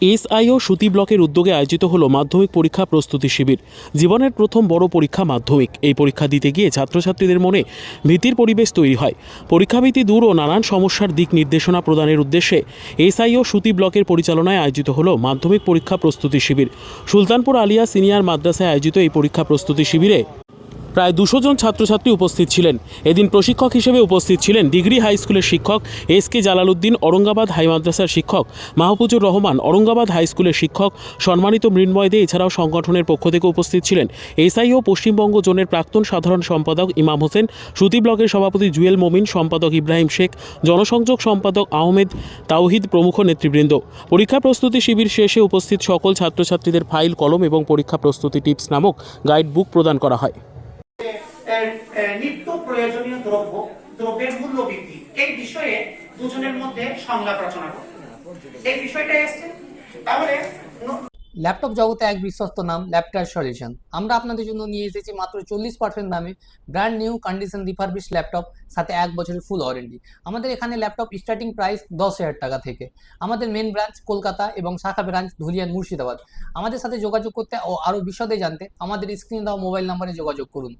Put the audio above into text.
এসআইও সুতি ব্লকের উদ্যোগে আয়োজিত হলো মাধ্যমিক পরীক্ষা প্রস্তুতি শিবির। জীবনের প্রথম বড় পরীক্ষা মাধ্যমিক। এই পরীক্ষা দিতে গিয়ে ছাত্রছাত্রীদের মনে ভীতির পরিবেশ তৈরি হয়। পরীক্ষাভীতি দূর ও নানান সমস্যার দিক নির্দেশনা প্রদানের উদ্দেশ্যে এসআইও সুতি ব্লকের পরিচালনায় আয়োজিত হলো মাধ্যমিক পরীক্ষা প্রস্তুতি শিবির। সুলতানপুর আলিয়া সিনিয়র মাদ্রাসায় আয়োজিত এই পরীক্ষা প্রস্তুতি শিবিরে প্রায় দুশো জন ছাত্রছাত্রী উপস্থিত ছিলেন। এদিন প্রশিক্ষক হিসেবে উপস্থিত ছিলেন ডিগ্রি হাই স্কুলের শিক্ষক S K Jalaluddin Aurangabad high মাদ্রাসার শিক্ষক মাহফুজুর রহমান অরঙ্গাবাদ হাই স্কুলের শিক্ষক সম্মানিত মৃন্ময় দে, এছাড়াও সংগঠনের পক্ষ থেকে উপস্থিত ছিলেন। এসআইও পশ্চিমবঙ্গ জোনের প্রাক্তন সাধারণ সম্পাদক ইমাম হোসেন, সুতি ব্লকের সভাপতি জুয়েল মমিন, সম্পাদক ইব্রাহিম শেখ, জনসংযোগ সম্পাদক আহমেদ তাওহিদ প্রমুখ নেতৃবৃন্দ। পরীক্ষা প্রস্তুতি শিবির শেষে উপস্থিত সকল ছাত্রছাত্রীদের ফাইল, কলম এবং পরীক্ষা প্রস্তুতি টিপস নামক গাইড বুক প্রদান করা হয়। নিত্য প্রয়োজনীয় দ্রব্য, দ্রব্যের মূল্য বৃদ্ধি। এই বিষয়ে দুজনের মধ্যে সংলাপ রচনা করতে এই বিষয়টা এসছে তাহলে ল্যাপটপ জগতে এক বিশ্বস্ত নাম ল্যাপটপ সলিউশন আমরা আপনাদের জন্য নিয়ে এসেছি মাত্র চল্লিশ পার্সেন্ট দামে brand new condition refurbish laptop সাথে এক বছরের ফুল ওয়ারেন্টি আমাদের এখানে ল্যাপটপ স্টার্টিং প্রাইস দশ হাজার টাকা থেকে। আমাদের মেন ব্রাঞ্চ কলকাতা এবং শাখা ব্রাঞ্চ ধুলিয়ান মুর্শিদাবাদ। আমাদের সাথে যোগাযোগ করতে ও আরও বিশদে জানতে আমাদের স্ক্রিনে দেওয়া মোবাইল নাম্বারে যোগাযোগ করুন।